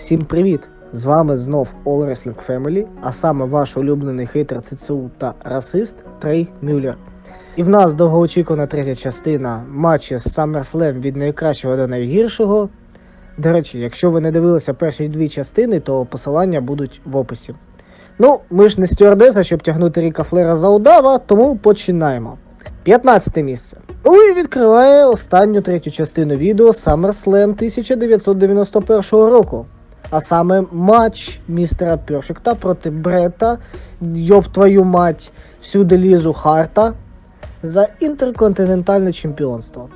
Всім привіт! З вами знов All Wrestling Family, а саме ваш улюблений хейтер ЦЦУ та расист Трей Мюллер. І в нас довгоочікувана третя частина матчі з SummerSlam від найкращого до найгіршого. До речі, якщо ви не дивилися перші дві частини, то посилання будуть в описі. Ну, ми ж не стюардеса, щоб тягнути Ріка Флера за удава, тому починаємо. 15 місце. Ну відкриває останню третю частину відео SummerSlam 1991 року. А саме матч містера Перфекта проти Брета, йоб твою мать, всюди лізу Харта за інтерконтинентальне чемпіонство.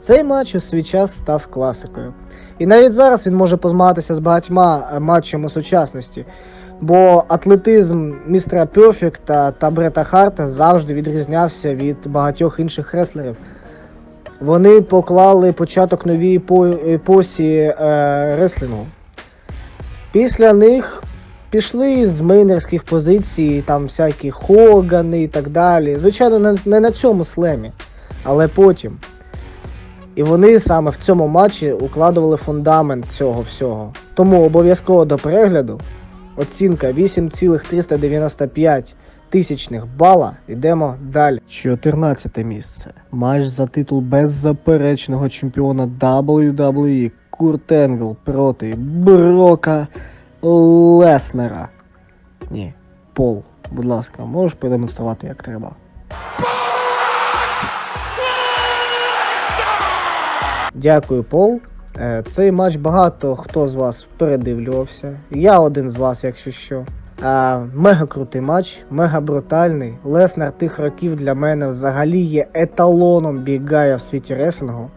Цей матч у свій час став класикою. І навіть зараз він може позмагатися з багатьма е, матчами сучасності, бо атлетизм містера Перфекта та Брета Харта завжди відрізнявся від багатьох інших реслерів. Вони поклали початок новій епо- епосі е, реслінгу. Після них пішли з мейнерських позицій, там всякі Хогани і так далі. Звичайно, не, на цьому слемі, але потім. І вони саме в цьому матчі укладували фундамент цього всього. Тому обов'язково до перегляду. Оцінка 8,395 тисячних бала. Йдемо далі. 14 місце. Матч за титул беззаперечного чемпіона WWE Курт Енгл проти Брока Леснера. Ні, Пол, будь ласка, можеш продемонструвати як треба. Дякую, Пол. Е, Цей матч багато хто з вас передивлювався. Я один з вас, якщо що. Мега крутий матч, мега брутальний. Леснер тих років для мене взагалі є еталоном бігая в світі реслінгу.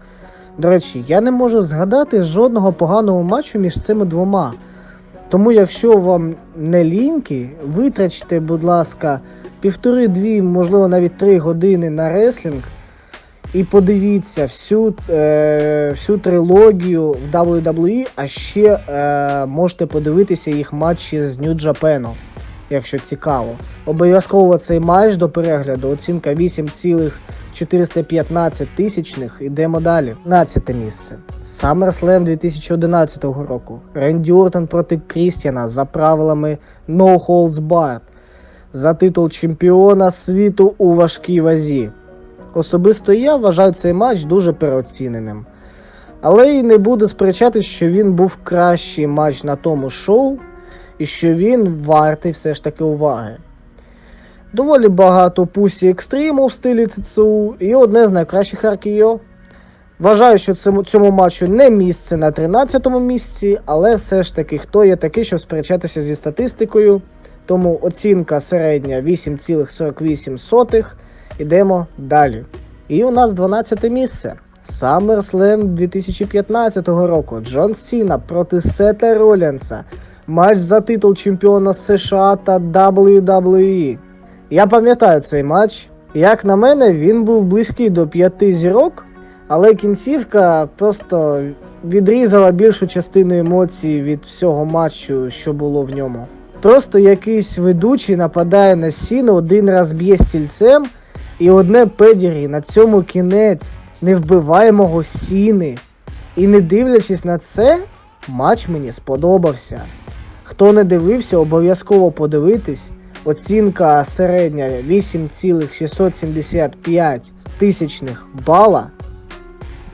До речі, я не можу згадати жодного поганого матчу між цими двома. Тому, якщо вам не ліньки, витрачте, будь ласка, півтори-дві, можливо, навіть три години на реслінг і подивіться всю, е, всю трилогію в WWE, а ще е, можете подивитися їх матчі з Japan, якщо цікаво. Обов'язково цей матч до перегляду. Оцінка 8,415 тисячних. Ідемо далі. 15 місце. SummerSlam 2011 року. Ренді Ортон проти Крістіана за правилами No Holds Barred. За титул чемпіона світу у важкій вазі. Особисто я вважаю цей матч дуже переоціненим. Але й не буду сперечатись, що він був кращий матч на тому шоу, і що він вартий все ж таки уваги. Доволі багато пусі екстриму в стилі ТЦУ і одне з найкращих RKO. Вважаю, що цьому, цьому матчу не місце на 13-му місці, але все ж таки, хто є такий, щоб сперечатися зі статистикою. Тому оцінка середня 8,48. Ідемо далі. І у нас 12 місце. SummerSlam 2015 року. Джон Сіна проти Сета Ролінса. Матч за титул чемпіона США та WWE. Я пам'ятаю цей матч. Як на мене, він був близький до п'яти зірок, але кінцівка просто відрізала більшу частину емоцій від всього матчу, що було в ньому. Просто якийсь ведучий нападає на сіну, один раз б'є стільцем, і одне педірі на цьому кінець невбиваємого сіни. І не дивлячись на це, матч мені сподобався. Хто не дивився, обов'язково подивитись. Оцінка середня 8,675 тисячних бала.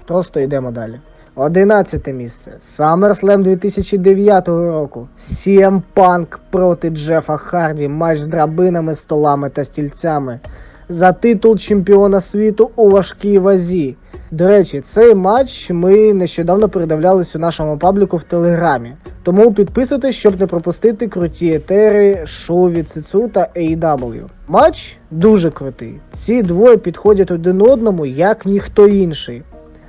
Просто йдемо далі. 11 місце. SummerSlam 2009 року. CM Punk проти Джефа Харді. Матч з драбинами, столами та стільцями. За титул чемпіона світу у важкій вазі. До речі, цей матч ми нещодавно передивлялись у нашому пабліку в Телеграмі. Тому підписуйтесь, щоб не пропустити круті етери, шоу від ЦЦУ та AEW. Матч дуже крутий. Ці двоє підходять один одному як ніхто інший.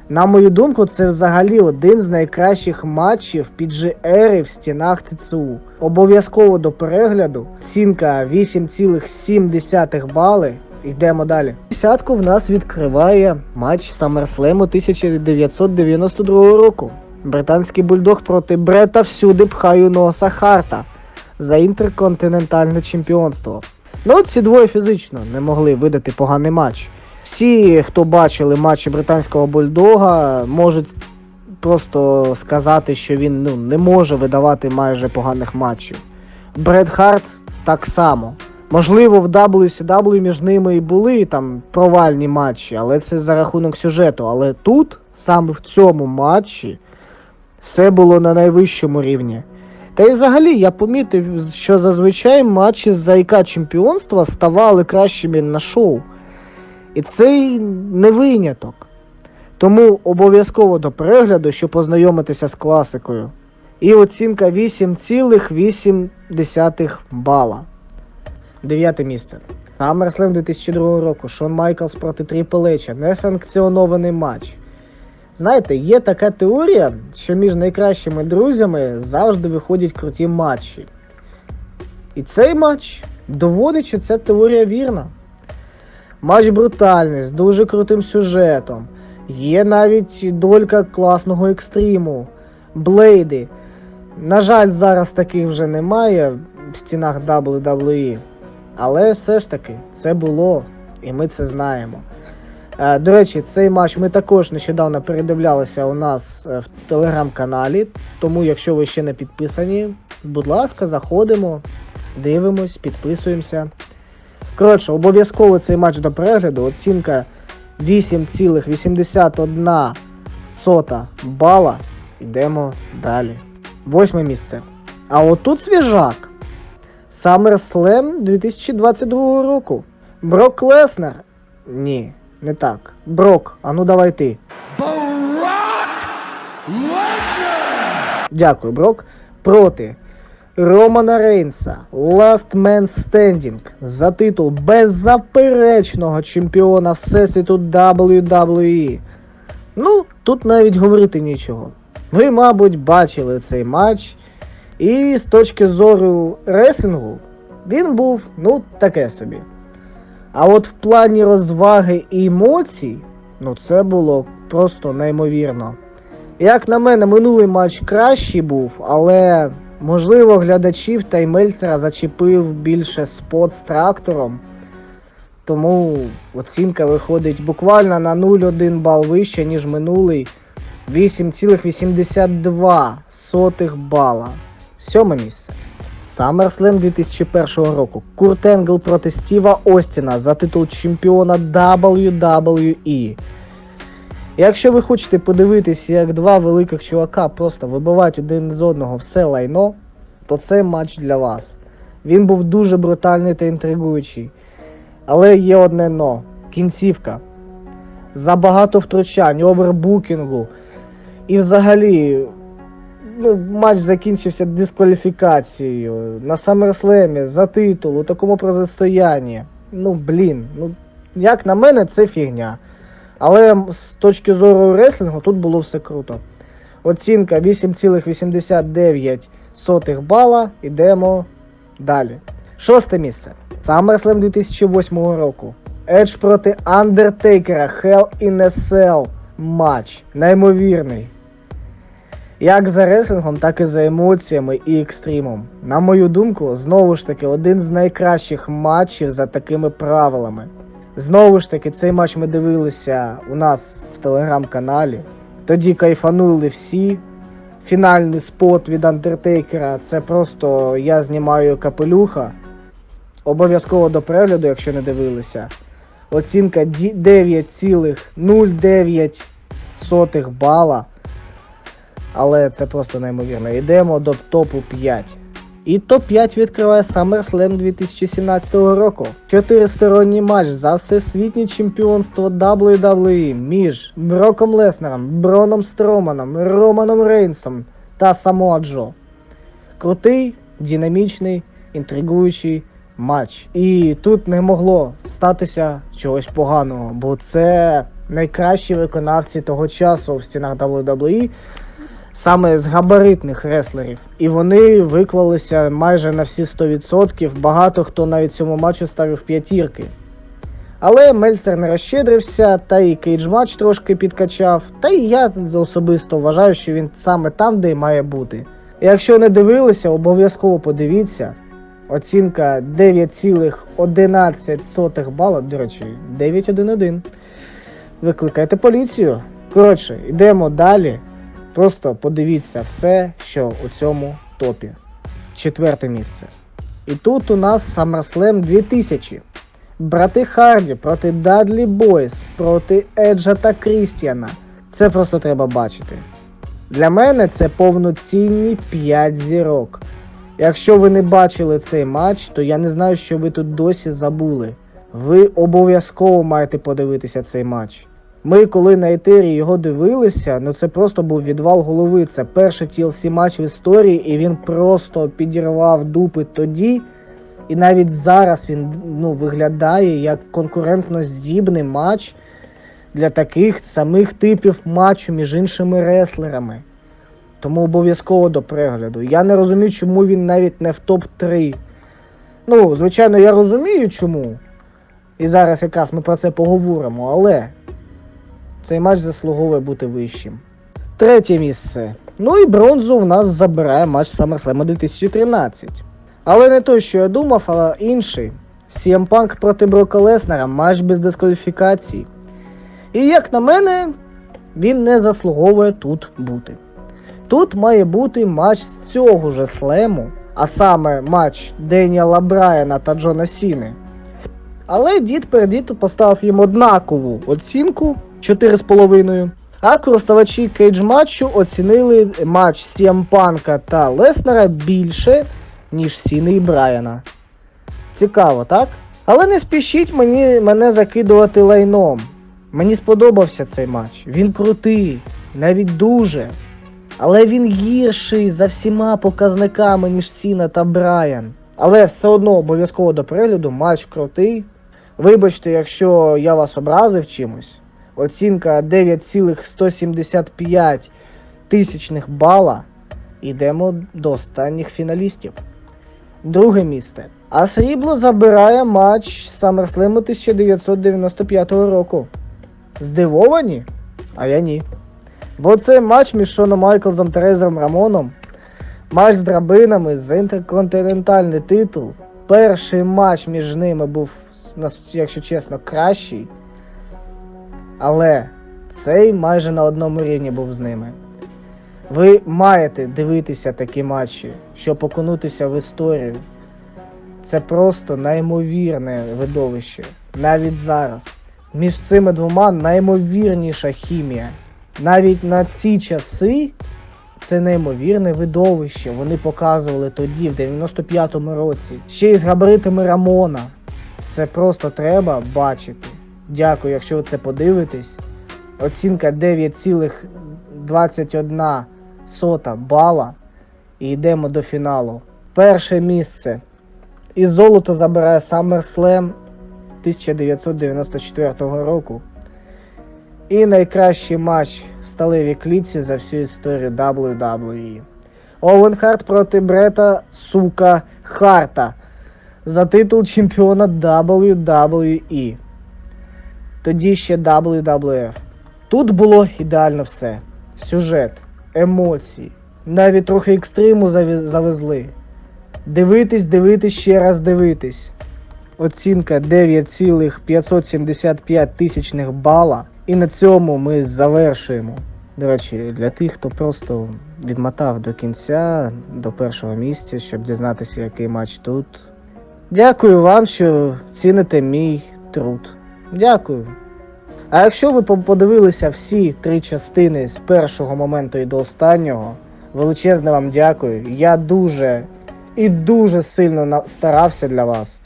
На мою думку, це взагалі один з найкращих матчів PGR в стінах ЦЦУ. Обов'язково до перегляду. Оцінка 8,7 бали. Йдемо далі. Десятку в нас відкриває матч SummerSlam 1992 року. Британський бульдог проти Брета всюди пхаю носа Харта за інтерконтинентальне чемпіонство. Ну, ці двоє фізично не могли видати поганий матч. Всі, хто бачили матчі британського бульдога, можуть просто сказати, що він ну, не може видавати майже поганих матчів. Бред Харт так само. Можливо, в WCW між ними і були там провальні матчі, але це за рахунок сюжету. Але тут, саме в цьому матчі, все було на найвищому рівні. Та й взагалі я помітив, що зазвичай матчі з зайка чемпіонства ставали кращими на шоу. І це не виняток. Тому обов'язково до перегляду, щоб познайомитися з класикою. І оцінка 8,8 бала. Дев'яте місце. SummerSlam 2002 року. Шон Майклс проти Тріпл Ейча. Несанкціонований матч. Знаєте, є така теорія, що між найкращими друзями завжди виходять круті матчі. І цей матч доводить, що ця теорія вірна. Матч брутальний, з дуже крутим сюжетом. Є навіть долька класного екстриму, блейди. На жаль, зараз таких вже немає в стінах WWE. Але все ж таки, це було, і ми це знаємо. Е, До речі, цей матч ми також нещодавно передивлялися у нас е, в телеграм-каналі. Тому, якщо ви ще не підписані, будь ласка, заходимо, дивимось, підписуємося. Коротше, обов'язково цей матч до перегляду. Оцінка 8,81 бала. Йдемо далі. Восьме місце. А отут свіжак. SummerSlam 2022 року. Брок Леснер. Ні, не так. Брок, а ну давай ти. Дякую, Брок. Проти Романа Рейнса. Last Man Standing за титул беззаперечного чемпіона Всесвіту WWE. Ну, тут навіть говорити нічого. Ви, мабуть, бачили цей матч. І з точки зору реслінгу, він був, ну, таке собі. А от в плані розваги і емоцій, ну це було просто неймовірно. Як на мене, минулий матч кращий був, але можливо глядачів та Мельцера зачепив більше спот з трактором. Тому оцінка виходить буквально на 0,1 бал вище, ніж минулий. 8,82 бала. Сьоме місце. SummerSlam 2001 року. Курт Енгл проти Стіва Остіна за титул чемпіона WWE. Якщо ви хочете подивитися, як два великих чувака просто вибивають один з одного все лайно, то це матч для вас. Він був дуже брутальний та інтригуючий. Але є одне но кінцівка. Забагато втручань, овербукінгу. І взагалі, ну, матч закінчився дискваліфікацією на SummerSlam за титул у такому протистоянні. Ну, блін, ну, як на мене, це фігня. Але з точки зору реслінгу тут було все круто. Оцінка 8,89 бала. Ідемо далі. Шосте місце. SummerSlam 2008 року. Edge проти Undertaker Hell in a Cell матч. Неймовірний. Як за реслінгом, так і за емоціями і екстримом. На мою думку, знову ж таки, один з найкращих матчів за такими правилами. Знову ж таки, цей матч ми дивилися у нас в телеграм-каналі. Тоді кайфанули всі. Фінальний спот від Андертейкера це просто я знімаю капелюха. Обов'язково до перегляду, якщо не дивилися. Оцінка 9,09 бала. Але це просто неймовірно. Йдемо до топу 5. І топ-5 відкриває SummerSlam 2017 року. Чотиристоронній матч за всесвітнє чемпіонство WWE між Броком Леснером, Броном Строманом, Романом Рейнсом та Самоа Джо. Крутий, динамічний, інтригуючий матч. І тут не могло статися чогось поганого, бо це найкращі виконавці того часу в стінах WWE саме з габаритних реслерів. І вони виклалися майже на всі 100%. Багато хто навіть цьому матчу ставив п'ятірки. Але Мельцер не розщедрився, та і кейдж матч трошки підкачав. Та і я особисто вважаю, що він саме там, де й має бути. Якщо не дивилися, обов'язково подивіться. Оцінка 9,11 бала, до речі, 9,11. Викликайте поліцію. Коротше, йдемо далі. Просто подивіться все, що у цьому топі. Четверте місце. І тут у нас SummerSlam 2000. Брати Харді проти Дадлі Бойс, проти Еджа та Крістіана. Це просто треба бачити. Для мене це повноцінні 5 зірок. Якщо ви не бачили цей матч, то я не знаю, що ви тут досі забули. Ви обов'язково маєте подивитися цей матч. Ми, коли на етері його дивилися, ну це просто був відвал голови. Це перший TLC матч в історії, і він просто підірвав дупи тоді. І навіть зараз він ну, виглядає як конкурентно здібний матч для таких самих типів матчу між іншими реслерами. Тому обов'язково до перегляду. Я не розумію, чому він навіть не в топ-3. Ну, звичайно, я розумію чому. І зараз якраз ми про це поговоримо, але цей матч заслуговує бути вищим. Третє місце. Ну і бронзу в нас забирає матч SummerSlam 2013. Але не той, що я думав, а інший. CM Punk проти Брока Леснера, матч без дискваліфікації. І як на мене, він не заслуговує тут бути. Тут має бути матч з цього ж слему, а саме матч Деніела Брайана та Джона Сіни. Але дід передіту поставив їм однакову оцінку 4,5. А користувачі кейдж матчу оцінили матч CM Панка та Леснера більше, ніж Сіни і Брайана. Цікаво, так? Але не спішіть мені мене закидувати лайном. Мені сподобався цей матч. Він крутий, навіть дуже. Але він гірший за всіма показниками, ніж Сіна та Брайан. Але все одно обов'язково до перегляду матч крутий. Вибачте, якщо я вас образив чимось. Оцінка 9,175 тисячних бала. Йдемо до останніх фіналістів. Друге місце. А срібло забирає матч SummerSlam 1995 року. Здивовані? А я ні. Бо це матч між Шоном Майклзом та Рамоном. Матч з драбинами за інтерконтинентальний титул. Перший матч між ними був, якщо чесно, кращий. Але цей майже на одному рівні був з ними. Ви маєте дивитися такі матчі, щоб окунутися в історію. Це просто неймовірне видовище. Навіть зараз. Між цими двома неймовірніша хімія. Навіть на ці часи це неймовірне видовище. Вони показували тоді, в 95-му році. Ще й з габаритами Рамона. Це просто треба бачити. Дякую, якщо це подивитесь. Оцінка 9,21 сота бала. І йдемо до фіналу. Перше місце. І золото забирає SummerSlam 1994 року. І найкращий матч в сталевій клітці за всю історію WWE. Овен Харт проти Брета Сука Харта за титул чемпіона WWE. Тоді ще WWF. Тут було ідеально все: сюжет, емоції, навіть трохи екстриму завезли. Дивитись, дивитись, ще раз дивитись. Оцінка 9,575 тисячних бала. І на цьому ми завершуємо. До речі, для тих, хто просто відмотав до кінця, до першого місця, щоб дізнатися, який матч тут. Дякую вам, що ціните мій труд. Дякую. А якщо ви подивилися всі три частини з першого моменту і до останнього, величезне вам дякую. Я дуже і дуже сильно старався для вас.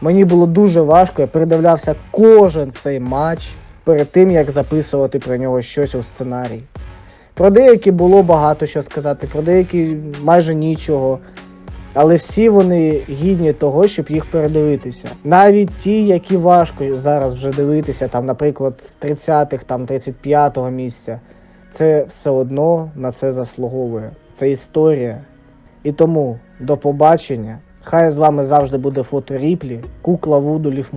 Мені було дуже важко, я передивлявся кожен цей матч перед тим, як записувати про нього щось у сценарій. Про деякі було багато що сказати, про деякі майже нічого. Але всі вони гідні того, щоб їх передивитися. Навіть ті, які важко зараз вже дивитися, там, наприклад, з 30-х, там 35-го місця, це все одно на це заслуговує. Це історія. І тому до побачення. Хай з вами завжди буде фото Ріплі, кукла Вуду Ліф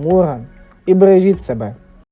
І бережіть себе.